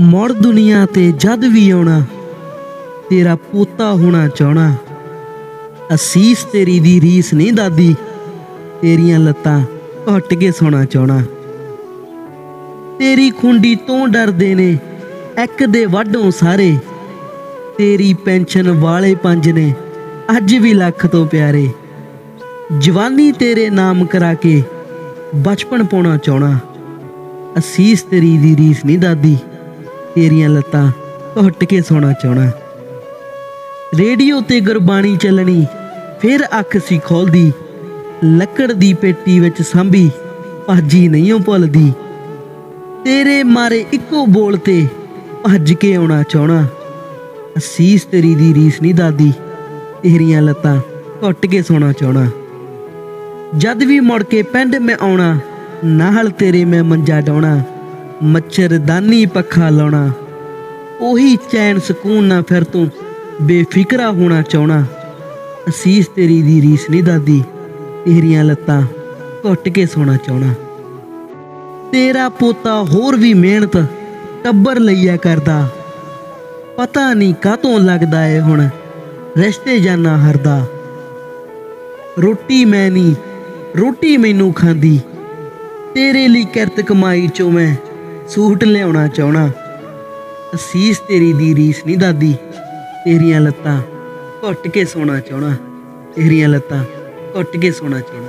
ਮੁੜ ਦੁਨੀਆ ਤੇ ਜਦ ਵੀ ਆਉਣਾ, ਤੇਰਾ ਪੋਤਾ ਹੋਣਾ ਚਾਹਣਾ। ਅਸੀਸ ਤੇਰੀ ਦੀ ਰੀਸ ਨਹੀਂ ਦਾਦੀ, ਤੇਰੀਆਂ ਲੱਤਾਂ ਘੁੱਟ ਕੇ ਸੋਣਾ ਚਾਹਣਾ। ਤੇਰੀ ਖੁੰਡੀ ਤੋਂ ਡਰਦੇ ਨੇ, ਇੱਕ ਦੇ ਵਾਢੋਂ ਸਾਰੇ। ਤੇਰੀ ਪੈਨਸ਼ਨ ਵਾਲੇ ਪੰਜ ਨੇ, ਅੱਜ ਵੀ ਲੱਖ ਤੋਂ ਪਿਆਰੇ। ਜਵਾਨੀ ਤੇਰੇ ਨਾਮ ਕਰਾ ਕੇ ਬਚਪਨ ਪਾਉਣਾ ਚਾਹਣਾ। ਅਸੀਸ ਤੇਰੀ ਦੀ ਰੀਸ ਨਹੀਂ ਦਾਦੀ। ਤੇਰੀਆਂ ਲੱਤਾਂ ਘੁੱਟ ਕੇ ਸੋਣਾ ਚਾਹਣਾ ਰੇਡੀਓ ਤੇ ਗੁਰਬਾਣੀ ਚੱਲਣੀ, ਫਿਰ ਅੱਖ ਸੀ ਖੋਲਦੀ। ਲੱਕੜ ਦੀ ਪੇਟੀ ਵਿੱਚ ਸਾਂਭੀ, ਭਾਜੀ ਨਹੀਂ ਓ ਭੁੱਲਦੀ। ਤੇਰੇ ਮਾਰੇ ਇੱਕੋ ਬੋਲ ਤੇ ਭੱਜ ਕੇ ਆਉਣਾ ਚਾਹਣਾ। ਅਸੀਸ ਤੇਰੀ ਦੀ ਰੀਸ ਨਹੀਂ ਦਾਦੀ, ਤੇਰੀਆਂ ਲੱਤਾਂ ਘੁੱਟ ਕੇ ਸੋਣਾ ਚਾਹਣਾ ਜਦ ਵੀ ਮੁੜ ਕੇ ਪਿੰਡ ਮੈਂ ਆਉਣਾ, ਨਾਲ ਤੇਰੇ ਮੈਂ ਮੰਜਾ ਡਾਉਣਾ। ਮੱਛਰਦਾਨੀ ਪੱਖਾ ਲਾਉਣਾ। ਉਹੀ ਚੈਨ ਸਕੂਨ ਨਾ ਫਿਰ ਤੂੰ ਬੇਫਿਕਰਾ ਹੋਣਾ ਚਾਹਣਾ। ਅਸੀਸ ਤੇਰੀ ਦੀ ਰੀਸ ਨਹੀਂ ਦਾਦੀ, ਤੇਰੀਆਂ ਲੱਤਾਂ ਘੁੱਟ ਕੇ ਸੋਣਾ ਚਾਹਣਾ। ਤੇਰਾ ਪੋਤਾ ਹੋਰ ਵੀ ਮਿਹਨਤ ਟੱਬਰ ਲਈਆ ਕਰਦਾ। ਪਤਾ ਨਹੀਂ ਕਾਤੋਂ ਲੱਗਦਾ ਏ ਹੁਣ ਰਿਸ਼ਤੇ ਜਾਨਾ ਹਰਦਾ। ਰੋਟੀ ਮੈਂ ਨਹੀਂ ਰੋਟੀ ਮੈਨੂੰ ਖਾਂਦੀ। ਤੇਰੇ ਲਈ ਕਿਰਤ ਕਮਾਈ ਚੋਂ ਮੈਂ ਸੂਟ ਲਿਆਉਣਾ ਚਾਹਣਾ। ਅਸੀਸ ਤੇਰੀ ਦੀ ਰੀਸ ਨਹੀਂ ਦਾਦੀ, ਤੇਰੀਆਂ ਲੱਤਾਂ ਘੁੱਟ ਕੇ ਸੋਣਾ ਚਾਹਣਾ। ਤੇਰੀਆਂ ਲੱਤਾਂ ਘੁੱਟ ਕੇ ਸੋਣਾ ਚਾਹਣਾ।